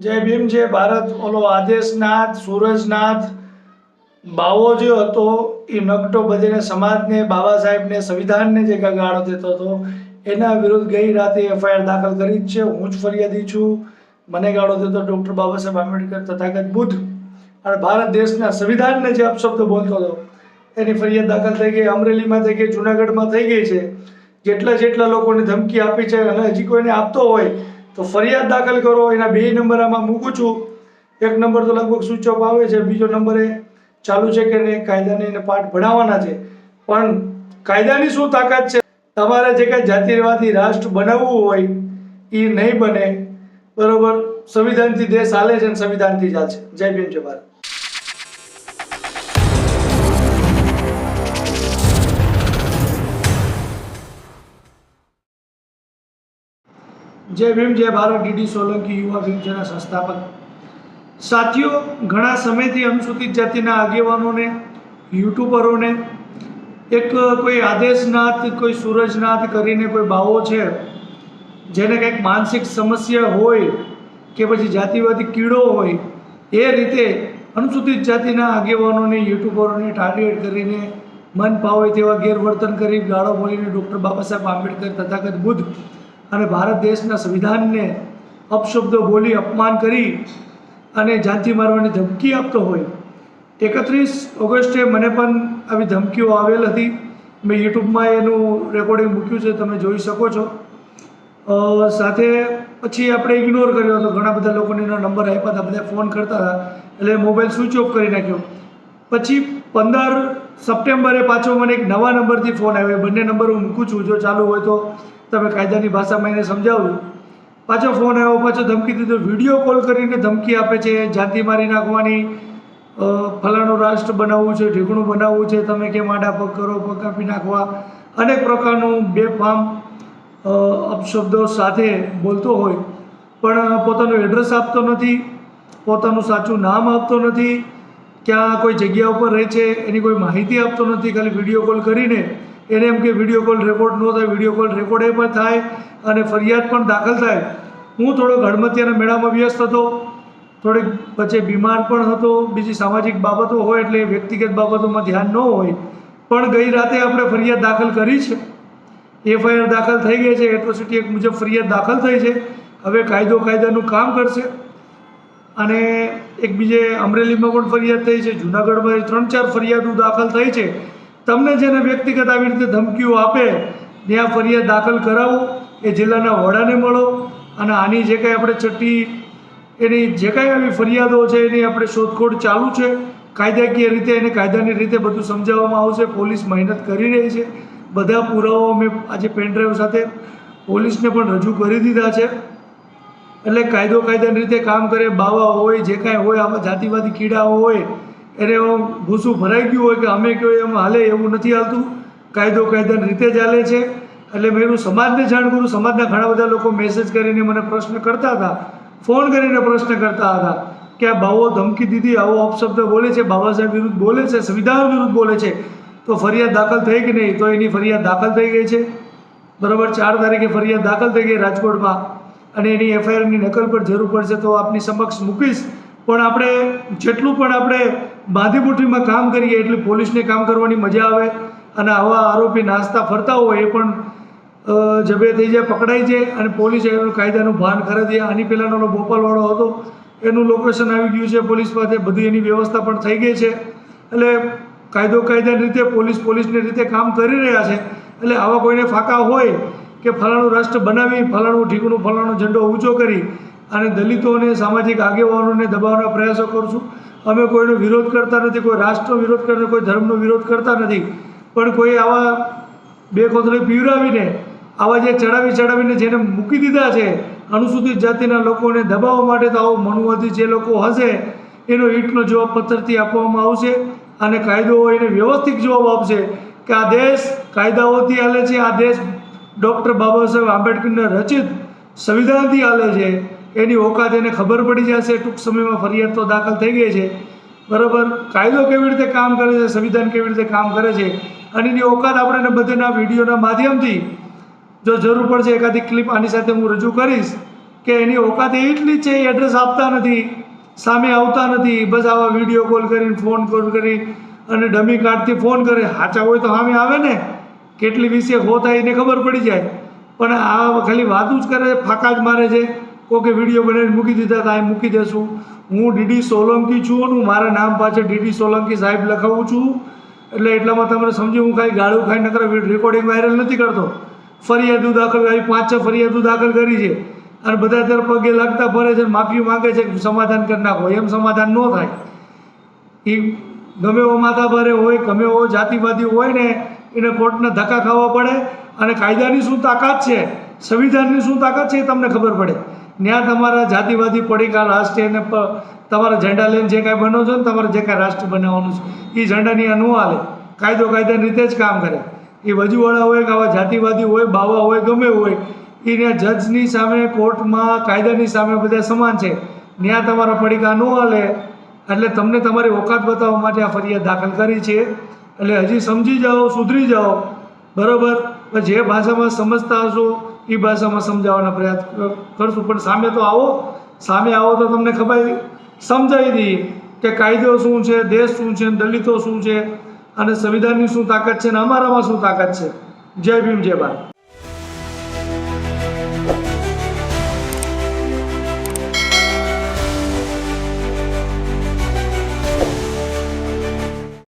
જય ભીમ જે ભારત. ઓલો આદેશનાથ, સૂરજનાથ, બાવો જે હતો, એ નકટો બધીને સમાજને, બાબા સાહેબને, સંવિધાનને જે ગાળો દેતો હતો, એના વિરુદ્ધ ગઈ રાતે એફઆઈઆર દાખલ કરી જ છે. હું જ ફરિયાદી છું. મને ગાળો દેતો ડૉક્ટર બાબા સાહેબ આંબેડકર, તથાગત બુદ્ધ. અને ભારત દેશના સંવિધાનને જે અપશબ્દ બોલતો હતો, એની ફરિયાદ દાખલ થઈ ગઈ. અમરેલીમાં થઈ ગઈ, જુનાગઢમાં થઈ ગઈ છે. જેટલા જેટલા લોકોને ધમકી આપી છે અને હજી કોઈને આપતો હોય તો ફરિયાદ દાખલ કરો, એના બે નંબર આમાં મૂકું છું. એક નંબર તો લગભગ સ્વિચ ઓફ આવે છે, બીજો નંબર એ ચાલુ છે કે નહીં, કાયદાને એને પાઠ ભણાવવાના છે. પણ કાયદાની શું તાકાત છે? તમારે જે કાંઈ જાતિવાદી રાષ્ટ્ર બનાવવું હોય એ નહીં બને. બરોબર? સંવિધાનથી દેશ હાલે છે અને સંવિધાનથી ચાલશે જય ભીમ જય ભારત. જય ભીમ, જય ભારત, ડીડી સોલંકી, યુવા ભીમસેના સંસ્થાપક. સાથીઓ, ઘણા સમયથી અનુસૂચિત જાતિના આગેવાનોને, યુટ્યુબરોને, એક કોઈ આદેશનાથ, કોઈ સૂરજનાથ કરીને કોઈ બાવો છે, જેને કંઈક માનસિક સમસ્યા હોય કે પછી જાતિવાદી કીડો હોય, એ રીતે અનુસૂચિત જાતિના આગેવાનોને, યુટ્યુબરોને ટાર્ગેટ કરીને મન પાવે તેવા ગેરવર્તન કરી ગાળો બોલીને ડૉક્ટર બાબા સાહેબ આંબેડકર તથાગત બુદ્ધ અને ભારત દેશના સંવિધાનને અપશબ્દો બોલી અપમાન કરી અને જાનથી મારવાની ધમકી આપતો હોય. એકત્રીસ ઓગસ્ટે મને પણ આવી ધમકીઓ આવેલ હતી. મેં યુટ્યુબમાં એનું રેકોર્ડિંગ મૂક્યું છે, તમે જોઈ શકો છો. સાથે પછી આપણે ઇગ્નોર કર્યો હતો ઘણા બધા લોકોને એનો નંબર આપ્યા હતા, બધા ફોન કરતા હતા. એટલે મોબાઈલ સ્વિચ ઓફ કરી નાખ્યો. પછી પંદર સપ્ટેમ્બરે પાછો મને એક નવા નંબરથી ફોન આવ્યો. બંને નંબર હું મૂકું છું. જો ચાલુ હોય તો તમે કાયદાની ભાષામાં એને સમજાવું પાછો ફોન આવ્યો, પાછો ધમકી દીધો. વીડિયો કોલ કરીને ધમકી આપે છે જાતિ મારી નાખવાની ફલાણું રાષ્ટ્ર બનાવવું છે, ઢીકણું બનાવવું છે, તમે કેમ આડા પગ કરો, પગ કાપી નાખવા? અનેક પ્રકારનું બેફામ અપશબ્દો સાથે બોલતો હોય. પણ પોતાનું એડ્રેસ આપતો નથી, પોતાનું સાચું નામ આપતો નથી, ક્યાં કોઈ જગ્યા ઉપર રહે છે, એની કોઈ માહિતી આપતો નથી, ખાલી વીડિયો કોલ કરીને એને એમ કે વીડિયો કોલ રેકોર્ડ ન થાય વીડિયો કોલ રેકોર્ડ એ પણ થાય અને ફરિયાદ પણ દાખલ થાય. હું થોડો ગણમતિયાના મેળામાં વ્યસ્ત હતો, થોડીક વચ્ચે બીમાર પણ હતો, બીજી સામાજિક બાબતો હોય એટલે વ્યક્તિગત બાબતોમાં ધ્યાન ન હોય. પણ ગઈ રાતે આપણે ફરિયાદ દાખલ કરી છે. એફઆઈઆર દાખલ થઈ ગઈ છે એટ્રોસિટી એક મુજબ ફરિયાદ દાખલ થઈ છે. હવે કાયદો કાયદાનું કામ કરશે. અને એક બીજે અમરેલીમાં પણ ફરિયાદ થઈ છે, જુનાગઢમાં ત્રણ ચાર ફરિયાદો દાખલ થઈ છે. તમને જેને વ્યક્તિગત આવી રીતે ધમકીઓ આપે, ત્યાં ફરિયાદ દાખલ કરાવો, એ જિલ્લાના વડાને મળો અને આની જે કાંઈ આપણે ચટ્ટી, એની જે કાંઈ આવી ફરિયાદો છે, એની આપણે શોધખોળ ચાલુ છે, કાયદાકીય રીતે એને કાયદાની રીતે બધું સમજાવવામાં આવશે, પોલીસ મહેનત કરી રહી છે. બધા પુરાવાઓ મેં આજે પેનડ્રાઈવ સાથે પોલીસને પણ રજૂ કરી દીધા છે. એટલે કાયદો કાયદાની રીતે કામ કરે, બાવા હોય, જે કાંઈ હોય, આમાં જાતિવાદી કીડાઓ હોય એને ભૂસું ભરાઈ ગયું હોય કે અમે કહ્યું એમ હાલે એવું નથી હાલતું. કાયદો કાયદાની રીતે ચાલે છે. એટલે મેં એનું સમાજને જાણ કરું. સમાજના ઘણા બધા લોકો મેસેજ કરીને મને પ્રશ્ન કરતા હતા. ફોન કરીને પ્રશ્ન કરતા હતા કે આ બાવો ધમકી દીધી, આવો અપશબ્દ બોલે છે, બાબા સાહેબ વિરુદ્ધ બોલે છે, સંવિધાન વિરુદ્ધ બોલે છે. તો ફરિયાદ દાખલ થઈ કે નહીં? તો એની ફરિયાદ દાખલ થઈ ગઈ છે. બરાબર ચાર તારીખે ફરિયાદ દાખલ થઈ ગઈ રાજકોટમાં. અને એની એફઆઈઆરની નકલ પર જરૂર પડશે તો આપની સમક્ષ મૂકીશ. પણ આપણે જેટલું પણ આપણે બાંધી કામ કરીએ એટલે પોલીસને કામ કરવાની મજા આવે અને આવા આરોપી નાસ્તા ફરતા હોય એ પણ જબે થઈ જાય, પકડાઈ જાય અને પોલીસ એનું કાયદાનું ભાન કરે છે આની પહેલાંનો ભોપાલવાળો હતો, એનું લોકેશન આવી ગયું છે, પોલીસ પાસે બધી એની વ્યવસ્થા પણ થઈ ગઈ છે. એટલે કાયદો કાયદાની રીતે, પોલીસ પોલીસની રીતે કામ કરી રહ્યા છે. એટલે આવા કોઈને ફાંકા હોય કે ફલાણું રાષ્ટ્ર બનાવી, ફલાણું ઠીકણું ફલાણો ઝંડો ઊંચો કરી અને દલિતોને સામાજિક આગેવાનોને દબાવવાના પ્રયાસો કરશું અમે કોઈનો વિરોધ કરતા નથી, કોઈ રાષ્ટ્રનો વિરોધ કરતા, કોઈ ધર્મનો વિરોધ કરતા નથી. પણ કોઈ આવા બે કોથળી પીવરાવીને આવા જે ચડાવી ચડાવીને જેને મૂકી દીધા છે, અનુસૂચિત જાતિના લોકોને દબાવવા માટે તો આવો મનુવાદી જે લોકો હશે, એનો ઈંટનો જવાબ પથ્થરથી આપવામાં આવશે અને કાયદો એને વ્યવસ્થિત જવાબ આપશે કે આ દેશ કાયદાઓથી હાલે છે, આ દેશ ડૉક્ટર બાબા સાહેબ આંબેડકરના રચિત સંવિધાનથી હાલે છે. એની ઓકાત એને ખબર પડી જશે. ટૂંક સમયમાં ફરિયાદ તો દાખલ થઈ ગઈ છે. બરાબર? કાયદો કેવી રીતે કામ કરે છે? સંવિધાન કેવી રીતે કામ કરે છે? અને એની ઓકાત આપણે બધાના વિડીયોના માધ્યમથી જો જરૂર પડશે એકાદી ક્લિપ આની સાથે હું રજૂ કરીશ કે એની ઓકાત એટલી જ છે, એ એડ્રેસ આપતા નથી, સામે આવતા નથી. બસ આવા વીડિયો કોલ કરીને, ફોન કોલ કરી અને ડમી કાર્ડથી ફોન કરે. સાચા હોય તો સામે આવે ને? કેટલી વિશે હો થાય એને ખબર પડી જાય. પણ આ ખાલી વાતું જ કરે, ફાંકા જ મારે છે. કોકે વીડિયો બનાવીને મૂકી દીધા હતા એ મૂકી દેશું. હું ડીડી સોલંકી છું અને મારા નામ પાછળ ડીડી સોલંકી સાહેબ લખાવું છું. એટલે એટલામાં તમને સમજી હું કાંઈ ગાળું ખાઈ નકર રેકોર્ડિંગ વાયરલ નથી કરતો. ફરિયાદો દાખલ કરી, પાંચ છ ફરિયાદો દાખલ કરી છે. અને બધા ત્યારે પગે લાગતા ફરે છે માફી માગે છે સમાધાન કરી નાખો. એમ સમાધાન ન થાય. એ ગમે એવો માથા ભારે હોય, ગમે એવો જાતિવાદી હોય ને, એને કોર્ટના ધક્કા ખાવા પડે. અને કાયદાની શું તાકાત છે? સંવિધાનની શું તાકાત છે એ તમને ખબર પડે. ત્યાં તમારા જાતિવાદી પડીકા રાષ્ટ્રીયને અને તમારા ઝંડા લઈને જે કાંઈ બનો છો ને તમારે જે કાંઈ રાષ્ટ્ર બનાવવાનું છે એ ઝંડાની આ ન હાલે. કાયદો કાયદાની રીતે જ કામ કરે. એ વજુવાળા હોય કે આવા જાતિવાદી હોય, બાવા હોય, ગમે હોય એ ત્યાં જજની સામે, કોર્ટમાં, કાયદાની સામે બધા સમાન છે. ત્યાં તમારા પડીકા ન હાલે. એટલે તમને તમારી ઓકાત બતાવવા માટે આ ફરિયાદ દાખલ કરી છે. એટલે હજી સમજી જાઓ, સુધરી જાઓ. બરાબર? જે ભાષામાં સમજતા હશો એ ભાષામાં સમજાવવાનો પ્રયાસ કરશું. પણ સામે તો આવો. સામે આવો તો તમને ખબર સમજાવી દઈએ કે કાયદો શું છે, દેશ શું છે, દલિતો શું છે, અને સંવિધાનની શું તાકાત છે, અને અમારામાં શું તાકાત છે. જય ભીમ, જય ભારત.